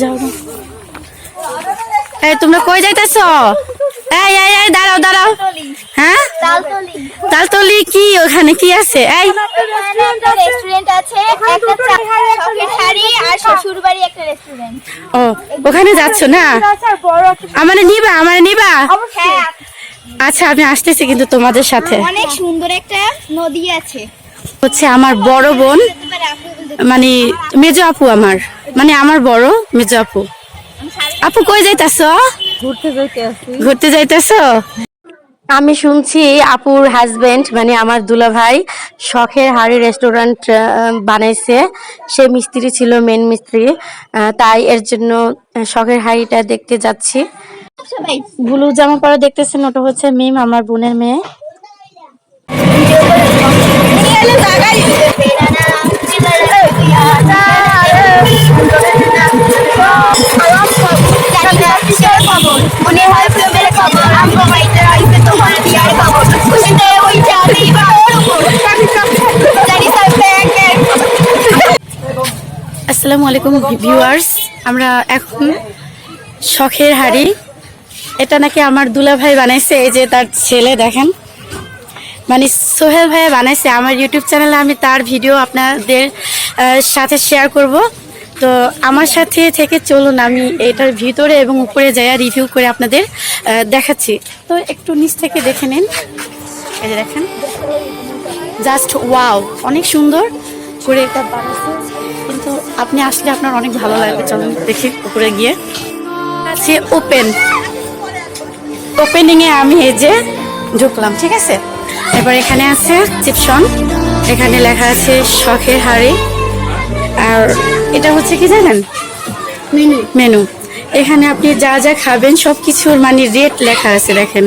যাও। এই তোমরা কই যাইতেছ? এই এই এই দাঁড়াও দাঁড়াও। হ্যাঁ? তালতলি কি ওখানে কি আছে? এই। রেস্টুরেন্ট আছে আর একটা রেস্টুরেন্ট ও ওখানে যাচ্ছ না? আমারে নিবা আমারে নিবা? আচ্ছা আমি আসতেছি কিন্তু তোমাদের সাথে। অনেক সুন্দর একটা নদী আছে। হচ্ছে আমার বড় বোন মানে মেজো আপু আমার। মানে আমার বড় মেজো আপু। আপু কই যাইতাছ? ঘুরতে যাইতে আসি ঘুরতে যাইতেছ? আমি শুনছি আপুর হাজবেন্ড মানে আমার দুলা ভাই শখের হাড়ি রেস্টুরেন্ট বানাইছে। সে মিস্ত্রি ছিল মেন মিস্ত্রি। তাই এর জন্য শখের হাড়িটা দেখতে যাচ্ছি। ব্লু জামা পরা দেখতেছেন ওটা হচ্ছে মিম আমার বোনের মেয়ে। আসসালামু আলাইকুম ভিউয়ার্স। আমরা এখন শখের হাড়ি। এটা নাকি আমার দুলা ভাই বানাইছে, এই যে তার ছেলে দেখেন। মানে সোহেল ভাইয়া বানাইছে আমার ইউটিউব চ্যানেলে, আমি তার ভিডিও আপনাদের সাথে শেয়ার করব। তো আমার সাথে থেকে চলুন, আমি এটার ভিতরে এবং উপরে যাই রিভিউ করে আপনাদের দেখাচ্ছি। তো একটু নিচ থেকে দেখে নিন। এই যে দেখেন। জাস্ট ওয়াও অনেক সুন্দর করে এটা বানাইছে কিন্তু আপনি আসলে আপনার অনেক ভালো লাগবে, চলুন দেখি উপরে গিয়ে। আছে ওপেন ওপেনিংয়ে আমি এই যে ঢুকলাম, ঠিক আছে? এবার এখানে আছে চিপসন এখানে লেখা আছে শখের হাড়ি। আর এটা হচ্ছে কি জানেন? মেনু মেনু এখানে আপনি যা যা খাবেন সব কিছুর মানে রেট লেখা আছে দেখেন।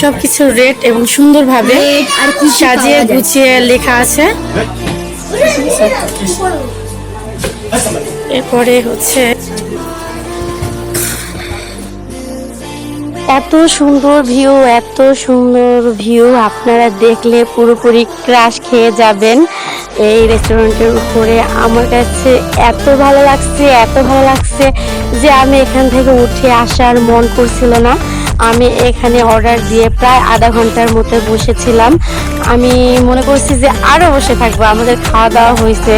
সবকিছুর রেট এবং সুন্দরভাবে আর কি সাজিয়ে গুছিয়ে লেখা আছে। এরপরে হচ্ছে এত সুন্দর ভিউ এত সুন্দর ভিউ আপনারা দেখলে পুরোপুরি ক্রাশ খেয়ে যাবেন এই রেস্টুরেন্টের উপরে। আমার কাছে এত ভালো লাগছে, এত ভালো লাগছে যে আমি এখান থেকে উঠে আসার মন করছিল না। আমি এখানে অর্ডার দিয়ে প্রায় আধা ঘণ্টার মতো বসেছিলাম। আমি মনে করছি যে আরও বসে থাকব, আমাদের খাওয়া দাওয়া হয়েছে।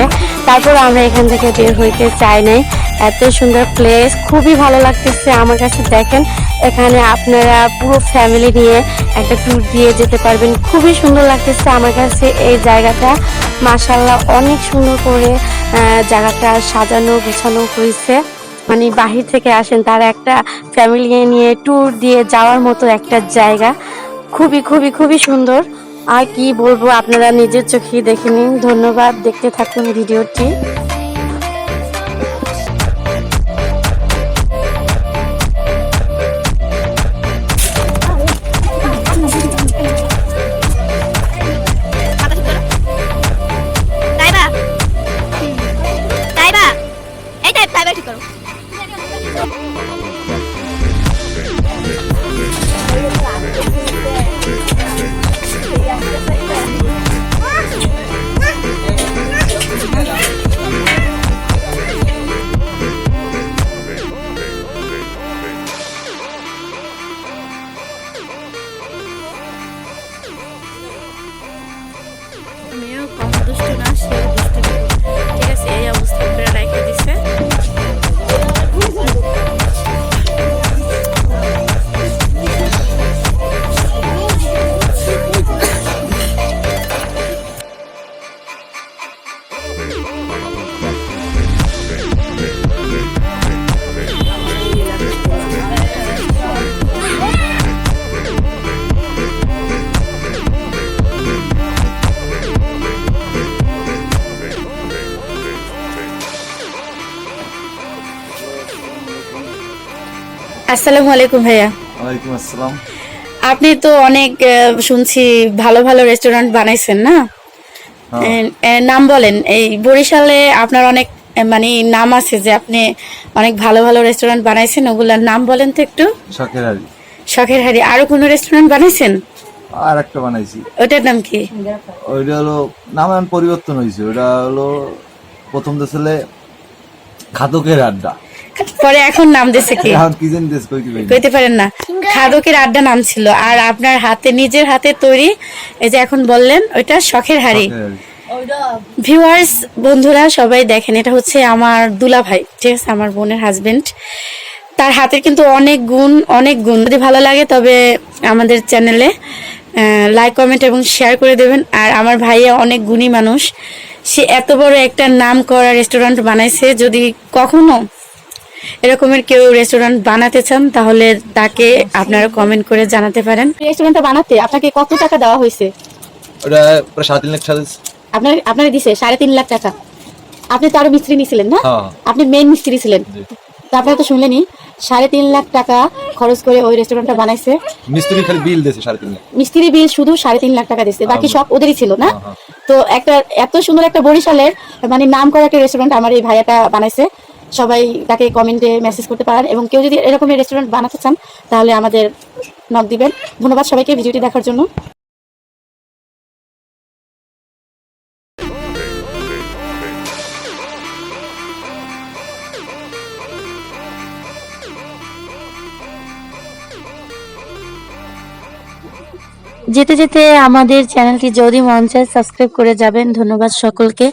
তারপর আমরা এখান থেকে বের হইতে চাই নাই। এত সুন্দর প্লেস খুবই ভালো লাগতেছে আমার কাছে। দেখেন, এখানে আপনারা পুরো ফ্যামিলি নিয়ে একটা ট্যুর দিয়ে যেতে পারবেন। খুবই সুন্দর লাগতেছে আমার কাছে এই জায়গাটা। মাসাল্লাহ অনেক সুন্দর করে জায়গাটা সাজানো, গোছানো হয়েছে। মানে বাহির থেকে আসেন, তারা একটা ফ্যামিলি নিয়ে ট্যুর দিয়ে যাওয়ার মতো একটা জায়গা। খুবই খুবই খুবই সুন্দর। আর কি বলব, আপনারা নিজের চোখে দেখে নিন। ধন্যবাদ, দেখতে থাকুন ভিডিওটি। আসসালামু আলাইকুম ভাইয়া। ওয়ালাইকুম আসসালাম। আপনি তো অনেক শুনছি ভালো ভালো রেস্টুরেন্ট বানাইছেন না? হ্যাঁ। নাম বলেন এই বরিশালে আপনার অনেক মানে নাম আছে যে আপনি অনেক ভালো ভালো রেস্টুরেন্ট বানাইছেন ওগুলার নাম বলেন তো একটু। শখের হাড়ি। শখের হাড়ি আরও কোনো রেস্টুরেন্ট বানাইছেন? আর একটা বানাইছি। ওটার নাম কি? ওইটা হলো নাম পরিবর্তন হয়েছে ওটা হলো প্রথম দেশে খাদকের আড্ডা। পরে এখন নাম দিছে কি? কইতে পারেন না। খাদকের আড্ডা নাম ছিল। আর আপনার হাতে নিজের হাতে তৈরি এই যে এখন বললেন ওইটা শখের হাড়ি। শখের হাড়ি। ভিউয়ার্স বন্ধুরা সবাই দেখেন এটা হচ্ছে আমার দুলা ভাই ঠিক আছে? আমার বোনের হাজবেন্ড তার হাতের কিন্তু অনেক গুণ অনেক গুণ। যদি ভালো লাগে তবে আমাদের চ্যানেলে লাইক কমেন্ট এবং শেয়ার করে দেবেন। আর আমার ভাইয়া অনেক গুণী মানুষ। সে এত বড় একটা নাম করা রেস্টুরেন্ট বানাইছে যদি কখনো এরকমের কেউ রেস্টুরেন্ট বানাতে চান তাহলে তাকে আপনারা কমেন্ট করে জানাতে পারেন। রেস্টুরেন্টটা বানাতে আপনাকে কত টাকা দেওয়া হয়েছে? ওটা প্রায় সাড়ে তিন লাখ সাড়ে আপনার আপনার দিছে সাড়ে তিন লাখ টাকা। আপনি তো আরও মিস্ত্রি নিছিলেন না? হ্যাঁ। আপনি মেন মিস্ত্রি ছিলেন। তো আপনারা তো শুনলেনি সাড়ে তিন লাখ টাকা খরচ করে ওই রেস্টুরেন্টটা বানাইছে। মিস্ত্রি খালি বিল দিয়েছে সাড়ে তিন লাখ। মিস্ত্রি বিল শুধু সাড়ে তিন লাখ টাকা দিয়েছে বাকি সব ওদেরই ছিল না? হ্যাঁ, তো একটা এত সুন্দর একটা বরিশালের মানে নাম করা একটা রেস্টুরেন্ট আমার এই ভাইয়াটা বানাইছে। সবাই তাকে কমেন্টে মেসেজ করতে পারেন এবং কেউ যদি এরকমের রেস্টুরেন্ট বানাতে চান, তাহলে আমাদের নক দিবেন। ধন্যবাদ সবাইকে ভিডিওটি দেখার জন্য। যেতে যেতে আমাদের চ্যানেলটি যদি মন চায় সাবস্ক্রাইব করে যাবেন। ধন্যবাদ সকলকে।